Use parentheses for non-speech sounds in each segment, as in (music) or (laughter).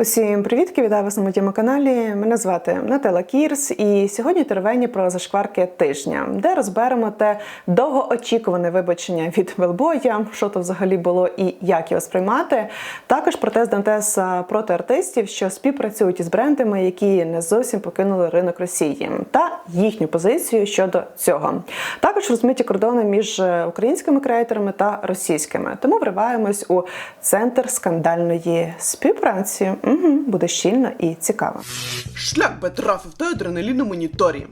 Усім привітки, вітаю вас на моєму каналі. Мене звати Нателла Кірс, і сьогодні теревені про зашкварки тижня, де розберемо те довгоочікуване вибачення від Велбоя, що то взагалі було і як його сприймати. Також протест Дантеса проти артистів, що співпрацюють із брендами, які не зовсім покинули ринок Росії, та їхню позицію щодо цього. Також розмиті кордони між українськими креаторами та російськими. Тому вриваємось у центр скандальної співпраці. Угу, буде щільно і цікаво. Шлях би трафив та адреналіну моніторі.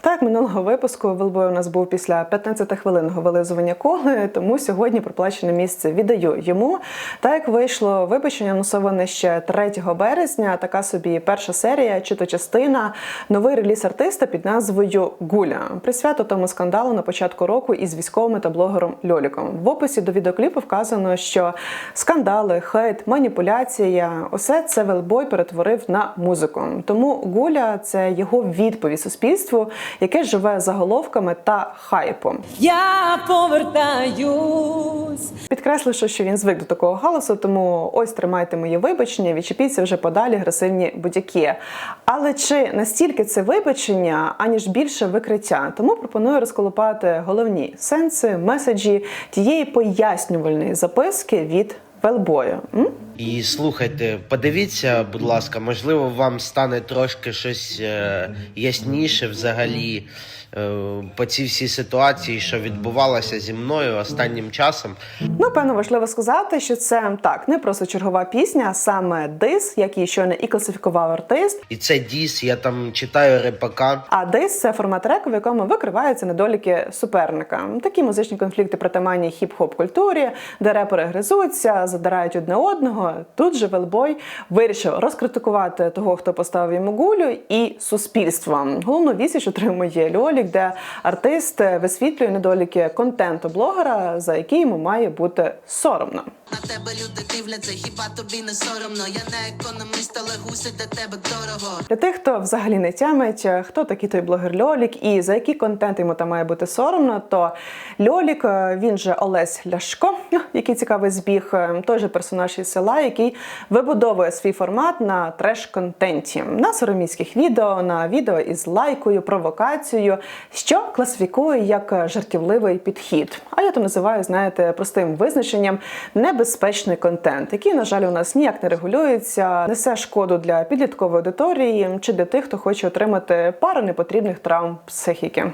Так, минулого випуску Велбой у нас був після 15-хвилинного вилизування коли, тому сьогодні проплачене місце віддаю йому. Так як вийшло вибачення, анонсоване ще 3 березня. Така собі перша серія, чи то частина, новий реліз артиста під назвою Гуля. Присвято тому скандалу на початку року із військовим та блогером Льоліком. В описі до відеокліпу вказано, що скандали, хейт, маніпуляція усе це Велбой перетворив на музику. Тому Гуля це його відповідь суспільству яке живе заголовками та хайпом. Я повертаюсь. Підкресливши, що він звик до такого галасу, тому ось тримайте моє вибачення, відчепіться вже подалі агресивні будь-які. Але чи настільки це вибачення, аніж більше викриття? Тому пропоную розколупати головні сенси, меседжі тієї пояснювальної записки від Велбою. М? І слухайте, подивіться, будь ласка, можливо, вам стане трошки щось е, ясніше взагалі по цій всій ситуації, що відбувалося зі мною останнім часом. Ну, певно, важливо сказати, що це так не просто чергова пісня, а саме дис, який щойно і класифікував артист. І це діс, я там читаю репака. А дис це формат реку, в якому викриваються недоліки суперника. Такі музичні конфлікти притаманні хіп-хоп культурі, де репери гризуться, задирають одне одного. Тут же Велбой вирішив розкритикувати того, хто поставив йому гулю, і суспільство. Головну вісіч отримує Льолік, де артист висвітлює недоліки контенту блогера, за який йому має бути соромно. На тебе люди дивляться, хіба тобі не соромно? Я не економіст, але гуси для тебе дорого. Для тих, хто взагалі не тямить, хто такий той блогер Льолік і за який контент йому там має бути соромно, то Льолік, він же Олесь Ляшко, (laughs) який цікавий збіг, той же персонаж із села, який вибудовує свій формат на треш-контенті, на сороміських відео, на відео із лайкою, провокацією, що класифікує як жартівливий підхід. А я то називаю, знаєте, простим визначенням небезпечний контент, який, на жаль, у нас ніяк не регулюється, несе шкоду для підліткової аудиторії чи для тих, хто хоче отримати пару непотрібних травм психіки.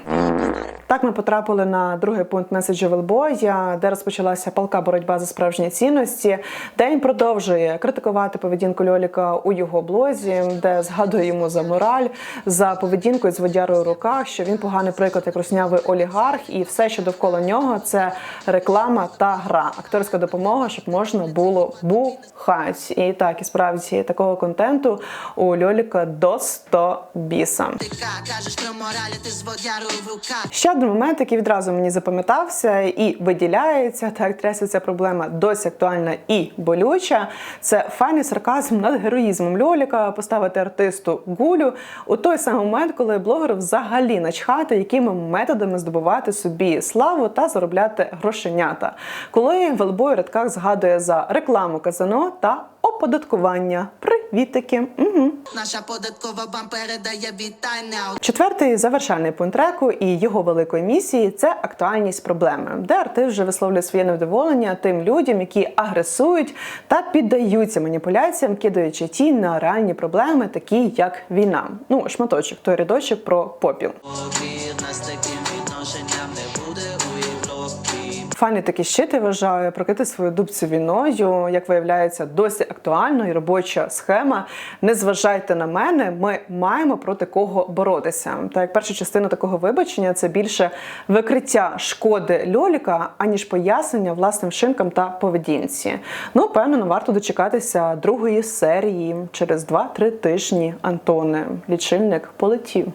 Так ми потрапили на другий пункт меседжу Велбоя, де розпочалася палка боротьба за справжні цінності, де він продовжує критикувати поведінку Льоліка у його блозі, де згадує йому за мораль, за поведінку з водярою в руках, що він поганий приклад як руснявий олігарх, і все, що довкола нього, це реклама та гра, акторська допомога, щоб можна було бухать. І так, і справді такого контенту у Льоліка до 100 біса. Ще один момент, який відразу мені запам'ятався і виділяється, так трясся ця проблема досі актуальна і болюча. Це файний сарказм над героїзмом Льоліка поставити артисту гулю у той самий момент, коли блогеру взагалі начхати, якими методами здобувати собі славу та заробляти грошенята. Коли Велбой у рядках згадує за рекламу казано та оподаткування. Привітики. Угу. Наша податкова вам передає вітання. Четвертий завершальний пункт треку і його великої місії це актуальність проблеми, де артист вже висловлює своє невдоволення тим людям, які агресують та піддаються маніпуляціям, кидаючи тінь на реальні проблеми, такі як війна. Ну, шматочок, той рядочок про попіл. Повір, Файний такий щит, я вважаю, прокрити свою дубцю війною, як виявляється, досі актуально і робоча схема. Не зважайте на мене, ми маємо проти кого боротися. Та як перша частина такого вибачення це більше викриття шкоди Льоліка, аніж пояснення власним вчинкам та поведінці. Ну, певно, варто дочекатися другої серії через 2-3 тижні. Антоне, лічильник полетів.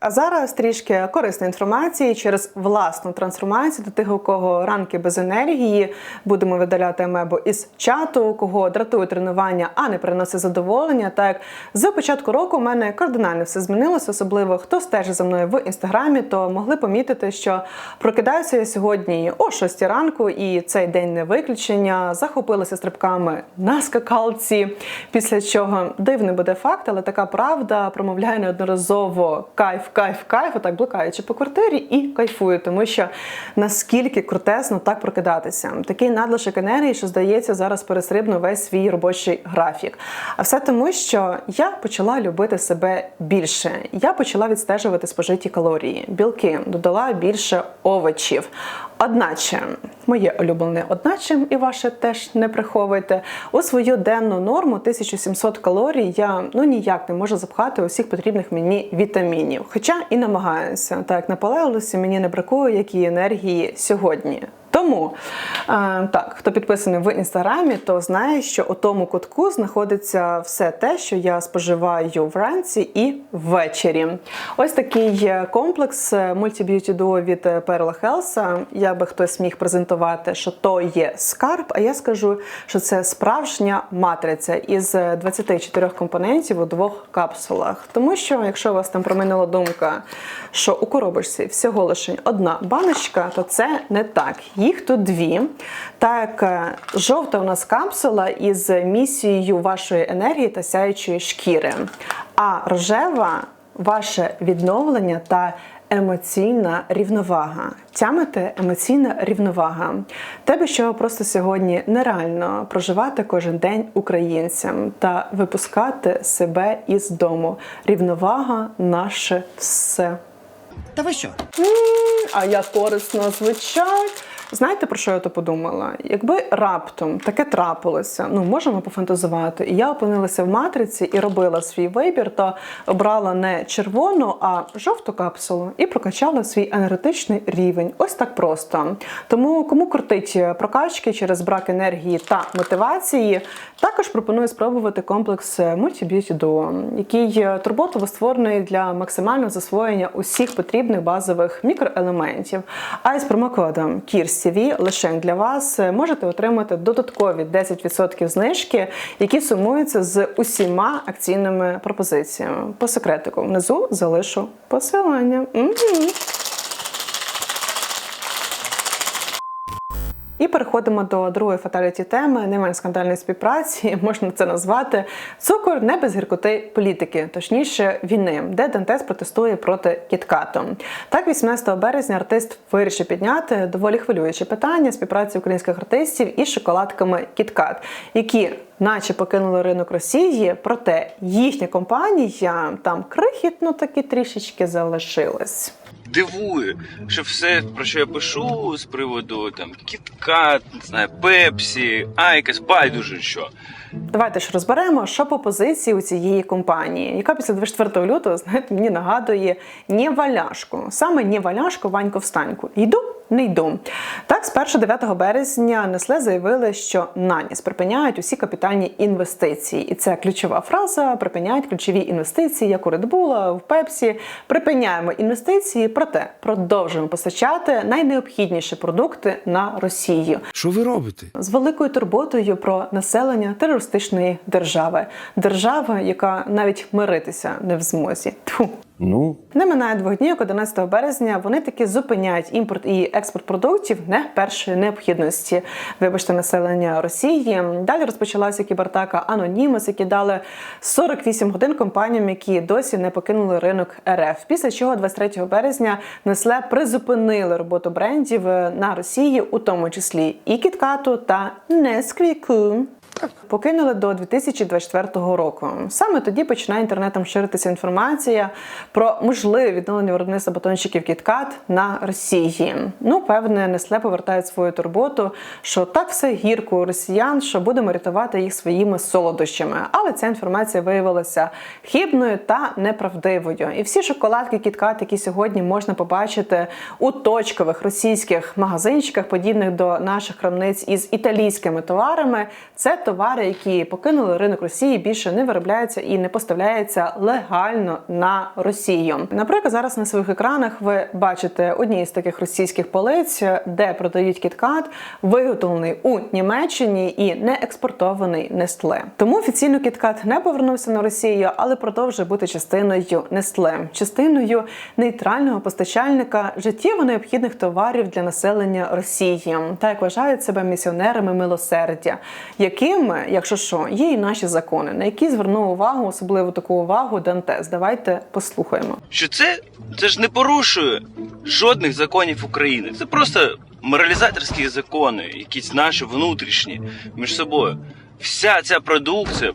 А зараз трішки корисної інформації через власну трансформацію до тих, у кого ранки без енергії. Будемо видаляти амебу із чату, у кого дратує тренування, а не приносить задоволення. Так з початку року у мене кардинально все змінилося, особливо хто стежить за мною в інстаграмі, то могли помітити, що прокидаюся я сьогодні о 6 ранку, і цей день не виключення. Захопилася стрибками на скакалці. Після чого дивний буде факт, але така правда промовляє неодноразово кайф, кайф, кайф, отак блукаючи по квартирі і кайфую, тому що наскільки крутесно так прокидатися. Такий надлишок енергії, що здається, зараз перестрибну весь свій робочий графік. А все тому, що я почала любити себе більше. Я почала відстежувати спожиті калорії, білки, додала більше овочів. Одначе, моє улюблене одначе, і ваше теж не приховуйте. У свою денну норму 1700 калорій я ну ніяк не можу запхати усіх потрібних мені вітамінів. Хоча і намагаюся. Так наполегливості мені не бракує як і енергії сьогодні. Тому е, так, хто підписаний в інстаграмі, то знає, що у тому кутку знаходиться все те, що я споживаю вранці і ввечері. Ось такий е, комплекс мультиб'юті дуо від е, Perla Health. Як би хтось міг презентувати, що то є скарб, а я скажу, що це справжня матриця із 24 компонентів у двох капсулах. Тому що, якщо у вас там проминула думка, що у коробочці всього лише одна баночка, то це не так. Їх тут дві. Так, е, жовта у нас капсула із місією вашої енергії та сяючої шкіри. А рожева ваше відновлення та емоційна рівновага. Тямите емоційна рівновага. Тебе, що просто сьогодні нереально проживати кожен день українцям та випускати себе із дому. Рівновага наше все. Та ви що? А я корисно звучать. Знаєте, про що я то подумала? Якби раптом таке трапилося, ну можемо пофантазувати, і я опинилася в матриці і робила свій вибір, то обрала не червону, а жовту капсулу і прокачала свій енергетичний рівень. Ось так просто. Тому кому крутить прокачки через брак енергії та мотивації, також пропоную спробувати комплекс Multi-Beauty Duo, який турботово створений для максимального засвоєння усіх потрібних базових мікроелементів. А із промокодом KIRSTV лише для вас можете отримати додаткові 10% знижки, які сумуються з усіма акційними пропозиціями. По секретику внизу залишу посилання. Мгм. І переходимо до другої фаталіті теми, не менш скандальної співпраці, (laughs) можна це назвати цукор не без гіркоти політики, точніше війни, де Дантес протестує проти кіткату. Так, 18 березня артист вирішив підняти доволі хвилююче питання співпраці українських артистів із шоколадками Кіткат, які наче покинули ринок Росії, проте їхня компанія там крихітно таки трішечки залишилась. Дивує, що все, про що я пишу з приводу там кіткат, не знаю, пепсі, айкас, байдуже що. Давайте ж розберемо, що по позиції у цієї компанії, яка після 24 лютого, знаєте, мені нагадує Нєваляшку. Саме Нєваляшку Ванько встаньку. Йду, не йду. Так, з 1-9 березня Несле заявили, що на ніс припиняють усі капітальні інвестиції. І це ключова фраза: припиняють ключові інвестиції, як у Red Bull, в Пепсі. Припиняємо інвестиції, проте продовжуємо постачати найнеобхідніші продукти на Росію Що ви робите? з великою турботою про населення терористичної держави, держави, яка навіть миритися не в змозі. Тьфу. Ну, Не минає двох днів, як 11 березня вони таки зупиняють імпорт і експорт продуктів не першої необхідності. Вибачте, населення Росії. Далі розпочалася кібертака Anonymous, які дали 48 годин компаніям, які досі не покинули ринок РФ. Після чого 23 березня Несле призупинили роботу брендів на Росії, у тому числі і Кіткату та Несквіку. Покинули до 2024 року. Саме тоді починає інтернетом ширитися інформація про можливе відновлення виробництва батончиків KitKat на Росії. Ну, певне, Несле повертає свою турботу, що так все гірко у росіян, що будемо рятувати їх своїми солодощами. Але ця інформація виявилася хибною та неправдивою. І всі шоколадки KitKat, які сьогодні можна побачити у точкових російських магазинчиках, подібних до наших крамниць із італійськими товарами, це товари, які покинули ринок Росії, більше не виробляються і не поставляються легально на Росію. Наприклад, зараз на своїх екранах ви бачите одні з таких російських полиць, де продають кіткат, виготовлений у Німеччині і не експортований Нестле. Тому офіційно кіткат не повернувся на Росію, але продовжує бути частиною Нестле, частиною нейтрального постачальника життєво необхідних товарів для населення Росії, та як вважають себе місіонерами милосердя, якими, якщо що, є і наші закони, на які звернув увагу, особливо таку увагу Дантес. Давайте послухаємо. Що це, це ж не порушує жодних законів України. Це просто моралізаторські закони, якісь наші внутрішні між собою. Вся ця продукція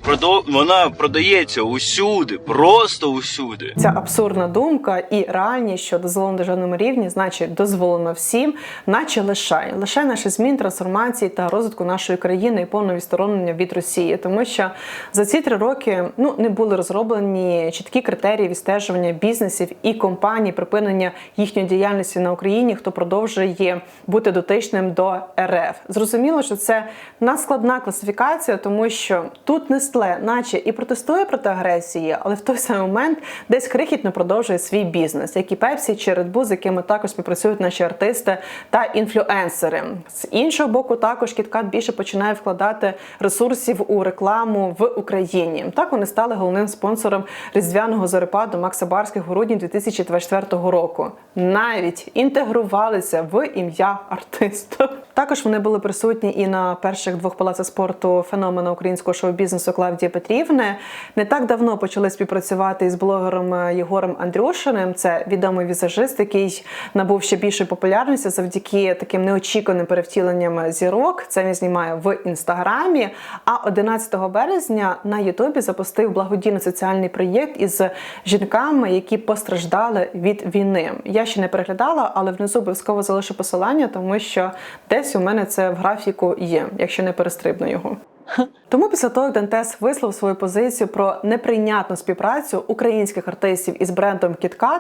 вона продається усюди, просто усюди. Ця абсурдна думка і реальність, що дозволено державному рівні, значить дозволено всім, наче лишай, лише наші змін, трансформації та розвитку нашої країни і повного відсторонення від Росії, тому що за ці три роки ну не були розроблені чіткі критерії відстежування бізнесів і компаній, припинення їхньої діяльності на Україні, хто продовжує бути дотичним до РФ. Зрозуміло, що це надскладна класифікація, тому що тут Нестле, наче і протестує проти агресії, але в той самий момент десь крихітно продовжує свій бізнес, як і Пепсі чи Red Bull, з якими також співпрацюють наші артисти та інфлюенсери. З іншого боку, також KitKat більше починає вкладати ресурсів у рекламу в Україні. Так вони стали головним спонсором різдвяного зорепаду Макса Барських у грудні 2024 року. Навіть інтегрувалися в ім'я артиста. Також вони були присутні і на перших двох палацах спорту феномена українського шоу-бізнесу Клавдії Петрівни. Не так давно почали співпрацювати із блогером е, Єгором Андрюшиним. Це відомий візажист, який набув ще більшої популярності завдяки таким неочікуваним перевтіленням зірок. Це він знімає в інстаграмі. А 11 березня на Ютубі запустив благодійний соціальний проєкт із жінками, які постраждали від війни. Я ще не переглядала, але внизу обов'язково залишу посилання, тому що десь у мене це в графіку є, якщо не перестрибну його. Тому після того, як Дантес висловив свою позицію про неприйнятну співпрацю українських артистів із брендом KitKat,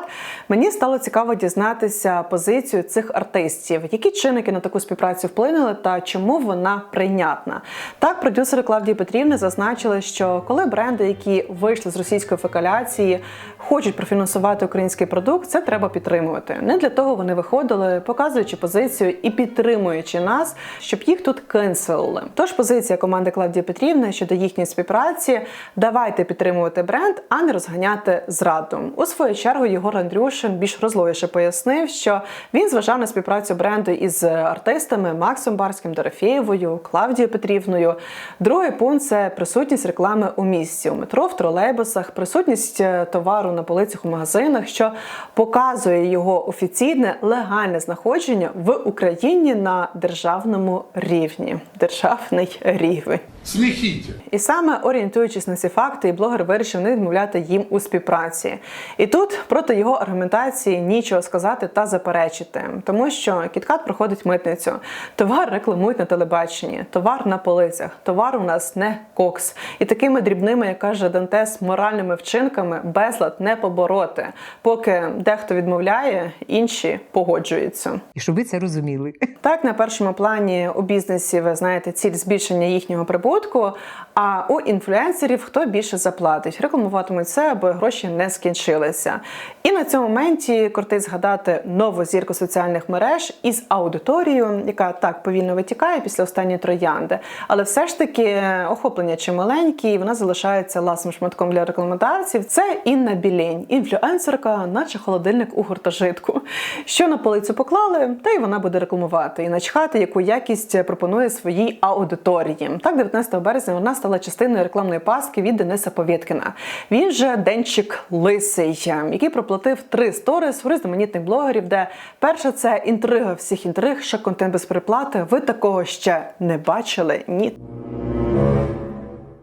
мені стало цікаво дізнатися позицію цих артистів, які чинники на таку співпрацю вплинули та чому вона прийнятна. Так, продюсери Клавдії Петрівни зазначили, що коли бренди, які вийшли з російської фекаляції, хочуть профінансувати український продукт, це треба підтримувати. Не для того вони виходили, показуючи позицію і підтримуючи нас, щоб їх тут кенселили. Тож позиція команди Клавдії Петрівни щодо їхньої співпраці давайте підтримувати бренд, а не розганяти зраду. У свою чергу Єгор Андрюшин більш розловіше пояснив, що він зважав на співпрацю бренду із артистами Максом Барським, Дорофєєвою, Клавдією Петрівною. Другий пункт це присутність реклами у місті, у метро, в тролейбусах, присутність е, товару на полицях у магазинах, що показує його офіційне легальне знаходження в Україні на державному рівні. Державний рівень. Смехите. І саме орієнтуючись на ці факти, і блогер вирішив не відмовляти їм у співпраці. І тут проти його аргументації нічого сказати та заперечити, тому що кіткат проходить митницю. Товар рекламують на телебаченні, товар на полицях, товар у нас не кокс. І такими дрібними, як каже Дантес, моральними вчинками безлад не побороти. Поки дехто відмовляє, інші погоджуються. І щоб ви це розуміли. Так, на першому плані у бізнесі ви знаєте ціль збільшення їхнього прибутку. А у інфлюенсерів хто більше заплатить, рекламуватимуть це, аби гроші не скінчилися. І на цьому моменті кортить згадати нову зірку соціальних мереж із аудиторією, яка так повільно витікає після останньої троянди. Але все ж таки охоплення чималенькі, і вона залишається ласним шматком для рекламодавців. Це Інна Білень, інфлюенсерка, наче холодильник у гуртожитку. Що на полицю поклали, та й вона буде рекламувати і начхати, яку якість пропонує своїй аудиторії. Так, 19 березня вона стала частиною рекламної паски від Дениса Повєткіна. Він же денчик лисий, який проплатив три сторіс у різноманітних блогерів, де перше це інтрига всіх інтриг, що контент без переплати. Ви такого ще не бачили? Ні.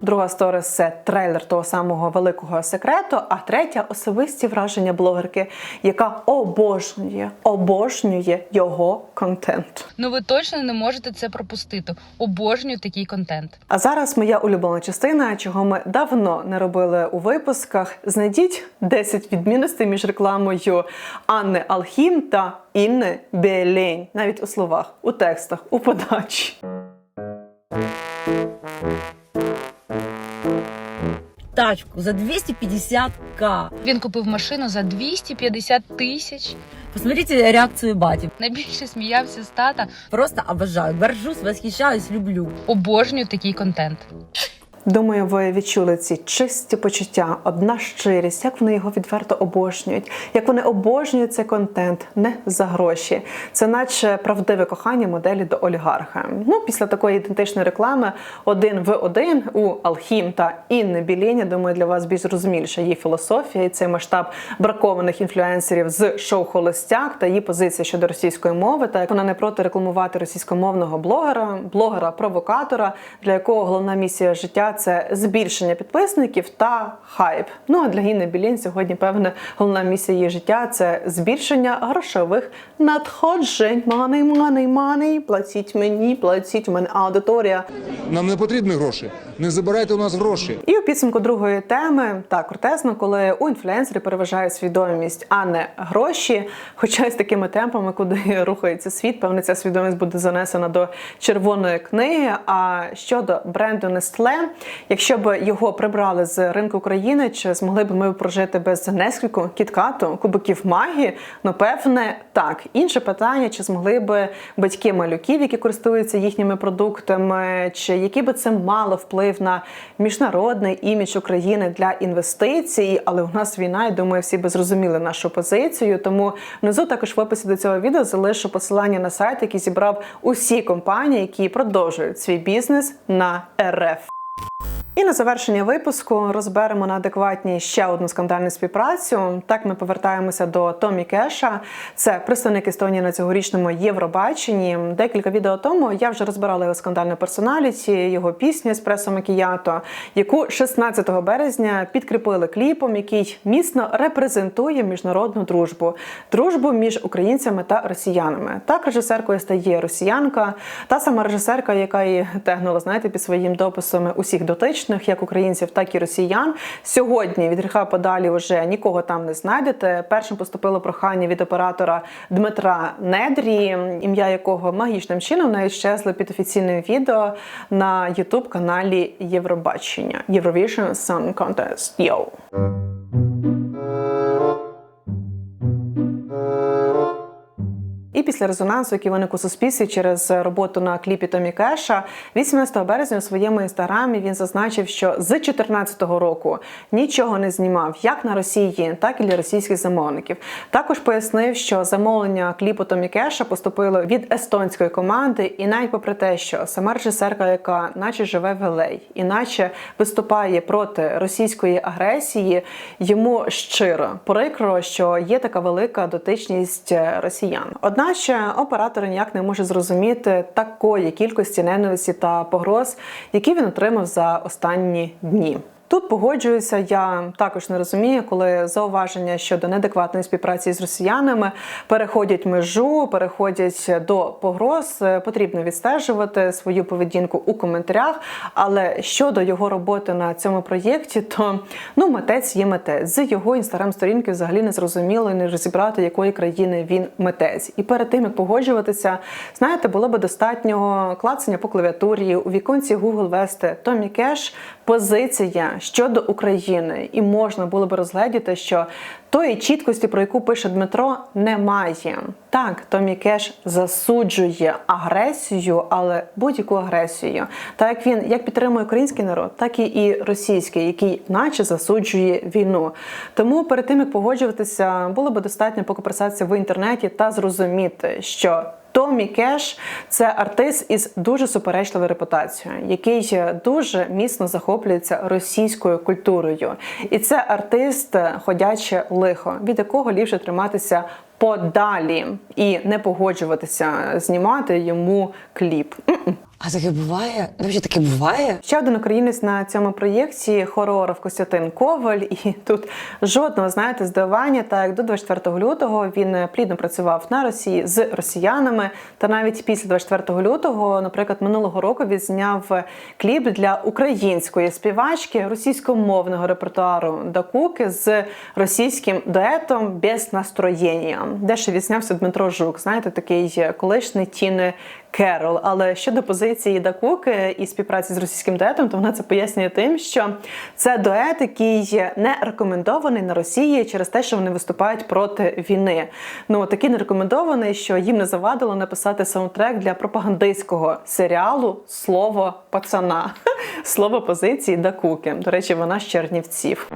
Друга сторіс це трейлер того самого великого секрету. А третя особисті враження блогерки, яка обожнює, обожнює його контент. Ну ви точно не можете це пропустити. Обожнюю такий контент. А зараз моя улюблена частина, чого ми давно не робили у випусках. Знайдіть 10 відмінностей між рекламою Анни Алхім та Інни Біелень. Навіть у словах, у текстах, у подачі. Тачку за 250к. Він купив машину за 250 тисяч. Посмотрите реакцію батьків. Найбільше сміявся з тата. Просто обожаю, горжусь, восхищаюсь, люблю. Обожнюю такий контент. Думаю, ви відчули ці чисті почуття, одна щирість, як вони його відверто обожнюють, як вони обожнюють цей контент не за гроші. Це наче правдиве кохання моделі до олігарха. Ну, після такої ідентичної реклами один в один у Алхім та Інни Біліні, думаю, для вас більш зрозуміліша її філософія і цей масштаб бракованих інфлюенсерів з шоу Холостяк та її позиція щодо російської мови. Та як вона не проти рекламувати російськомовного блогера, блогера-провокатора, для якого головна місія життя це збільшення підписників та хайп. Ну а для Гіни Білін сьогодні, певне, головна місія її життя це збільшення грошових надходжень. Money, money, money, платіть мені, платіть у мене аудиторія. Нам не потрібні гроші. Не забирайте у нас гроші. І у підсумку другої теми так крутесно, коли у інфлюенсерів переважає свідомість, а не гроші. Хоча з такими темпами, куди рухається світ, певне, ця свідомість буде занесена до червоної книги. А щодо бренду Nestle, якщо б його прибрали з ринку України, чи змогли б ми прожити без Несквіку, кіткату, кубиків магії? Ну, певне, так. Інше питання: чи змогли б батьки малюків, які користуються їхніми продуктами, чи який би це мало вплив на міжнародний імідж України для інвестицій? Але у нас війна, і думаю, всі би зрозуміли нашу позицію. Тому внизу також в описі до цього відео залишу посилання на сайт, який зібрав усі компанії, які продовжують свій бізнес на РФ. І на завершення випуску розберемо на адекватні ще одну скандальну співпрацю. Так ми повертаємося до Томі Кеша. Це представник Естонії на цьогорічному Євробаченні. Декілька відео тому я вже розбирала його скандальну персоналіті, його пісню Еспресо Макіято, яку 16 березня підкріпили кліпом, який міцно репрезентує міжнародну дружбу, дружбу між українцями та росіянами. Так режисеркою стає росіянка, та сама режисерка, яка і тегнула, знаєте, під своїм дописом усіх дотичних, як українців, так і росіян. Сьогодні від гріха подалі вже нікого там не знайдете. Першим поступило прохання від оператора Дмитра Недрі, ім'я якого магічним чином навіть щезли під офіційним відео на youtube каналі Євробачення Eurovision Song Contest. Йоу! І після резонансу, який виник у суспільстві через роботу на кліпі Томі Кеша, 18 березня у своєму інстаграмі він зазначив, що з 2014 року нічого не знімав як на Росії, так і для російських замовників. Також пояснив, що замовлення кліпу Томі Кеша поступило від естонської команди, і навіть попри те, що сама режисерка, яка наче живе в LA, і наче виступає проти російської агресії, йому щиро прикро, що є така велика дотичність росіян. Одначе оператор ніяк не може зрозуміти такої кількості ненависті та погроз, які він отримав за останні дні. Тут погоджуюся, я також не розумію, коли зауваження щодо неадекватної співпраці з росіянами переходять межу, переходять до погроз. Е, Потрібно відстежувати свою поведінку у коментарях. Але щодо його роботи на цьому проєкті, то ну митець є митець. З його інстаграм-сторінки взагалі не зрозуміло і не розібрати, якої країни він митець. І перед тим як погоджуватися, знаєте, було би достатньо клацання по клавіатурі у віконці Google вести Томі Кеш позиція щодо України, і можна було би розгледіти, що тої чіткості, про яку пише Дмитро, немає. Так, Томі Кеш засуджує агресію, але будь-яку агресію. Так як він як підтримує український народ, так і, і російський, який наче засуджує війну. Тому перед тим як погоджуватися, було би достатньо покоперсатися в інтернеті та зрозуміти, що Томі Кеш це артист із дуже суперечливою репутацією, який дуже міцно захоплюється російською культурою. І це артист ходяче лихо, від якого ліпше триматися подалі і не погоджуватися знімати йому кліп. А таке буває? Взагалі таке буває? Ще один українець на цьому проєкті хореограф Костянтин Коваль. І тут жодного знаєте здивування. Так до 24 лютого він плідно працював на Росії з росіянами. Та навіть після 24 лютого, наприклад, минулого року він зняв кліп для української співачки російськомовного репертуару Дакуки з російським дуетом без настроєння, де ще відзнявся Дмитро Жук. Знаєте, такий колишній тіни Керол. Але щодо позиції Дакуки і співпраці з російським дуетом, то вона це пояснює тим, що це дует, який не рекомендований на Росії через те, що вони виступають проти війни. Ну такий не рекомендований, що їм не завадило написати саундтрек для пропагандистського серіалу Слово пацана, (laughs) слово позиції Дакуки. До речі, вона з Чернівців.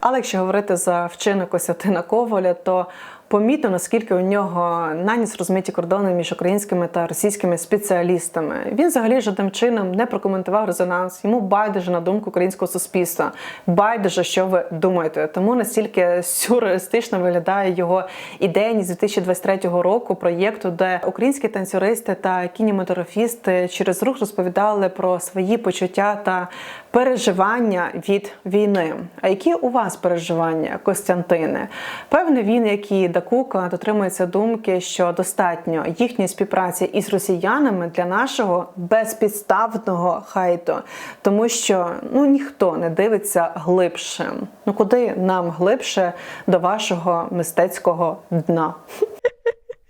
Але якщо говорити за вчинок Костянтина Коваля, то помітно наскільки у нього наніс розмиті кордони між українськими та російськими спеціалістами. Він взагалі жодним чином не прокоментував резонанс. Йому байдуже на думку українського суспільства. Байдуже, що ви думаєте. Тому настільки сюрреалістично виглядає його ідейність 2023 року проєкту, де українські танцюристи та кінематографісти через рух розповідали про свої почуття та переживання від війни. А які у вас переживання, Костянтине? Певне, він, як і Кука дотримується думки, що достатньо їхньої співпраці із росіянами для нашого безпідставного хайту, тому що ну ніхто не дивиться глибше. Ну куди нам глибше до вашого мистецького дна?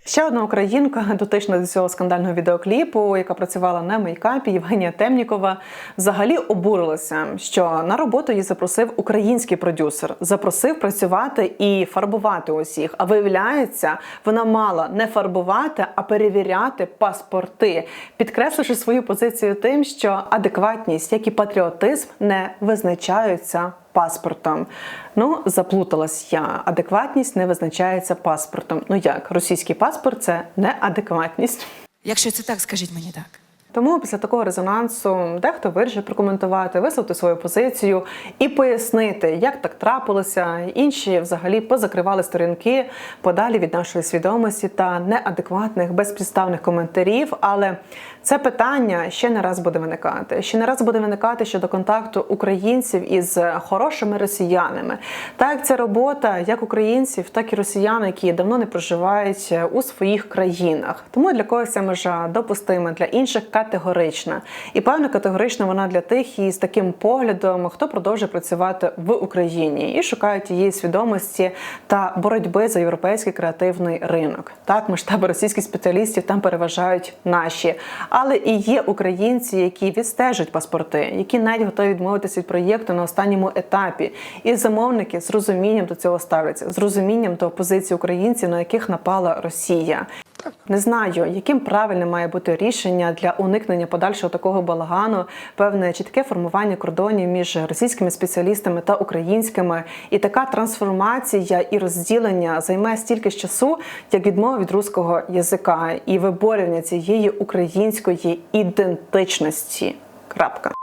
Ще одна українка, дотична до цього скандального відеокліпу, яка працювала на мейкапі, Євгенія Темнікова, взагалі обурилася, що на роботу її запросив український продюсер, запросив працювати і фарбувати усіх. А виявляється, вона мала не фарбувати, а перевіряти паспорти, підкресливши свою позицію тим, що адекватність, як і патріотизм, не визначаються паспортом. Ну, заплуталась я. Адекватність не визначається паспортом. Ну як, російський паспорт це не адекватність. Якщо це так, скажіть мені так. Тому після такого резонансу дехто вирішив прокоментувати, висловити свою позицію і пояснити, як так трапилося. Інші взагалі позакривали сторінки подалі від нашої свідомості та неадекватних безпідставних коментарів. Але це питання ще не раз буде виникати. Ще не раз буде виникати щодо контакту українців із хорошими росіянами. Так ця робота як українців, так і росіян, які давно не проживають у своїх країнах. Тому для когось ця межа допустима, для інших категорична. І певно, категорична вона для тих із таким поглядом, хто продовжує працювати в Україні і шукають її свідомості та боротьби за європейський креативний ринок. Так, масштаби російських спеціалістів там переважають наші. Але і є українці, які відстежують паспорти, які навіть готові відмовитися від проєкту на останньому етапі. І замовники з розумінням до цього ставляться, з розумінням до позиції українців, на яких напала Росія. Не знаю, яким правильним має бути рішення для уникнення подальшого такого балагану, певне чітке формування кордонів між російськими спеціалістами та українськими, і така трансформація і розділення займе стільки ж часу, як відмова від руського язика і виборювання цієї української ідентичності. Крапка.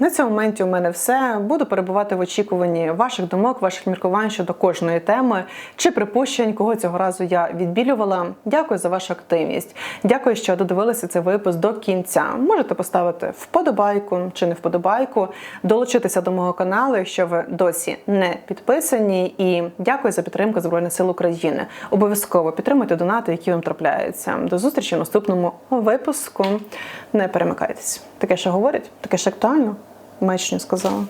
На цьому моменті у мене все. Буду перебувати в очікуванні ваших думок, ваших міркувань щодо кожної теми чи припущень, кого цього разу я відбілювала. Дякую за вашу активність. Дякую, що додивилися цей випуск до кінця. Можете поставити вподобайку чи не вподобайку, долучитися до мого каналу, якщо ви досі не підписані. І дякую за підтримку Збройних сил України. Обов'язково підтримуйте донати, які вам трапляються. До зустрічі в наступному випуску. Не перемикайтесь. Таке, що говорять, таке ж актуально. Мечню сказала.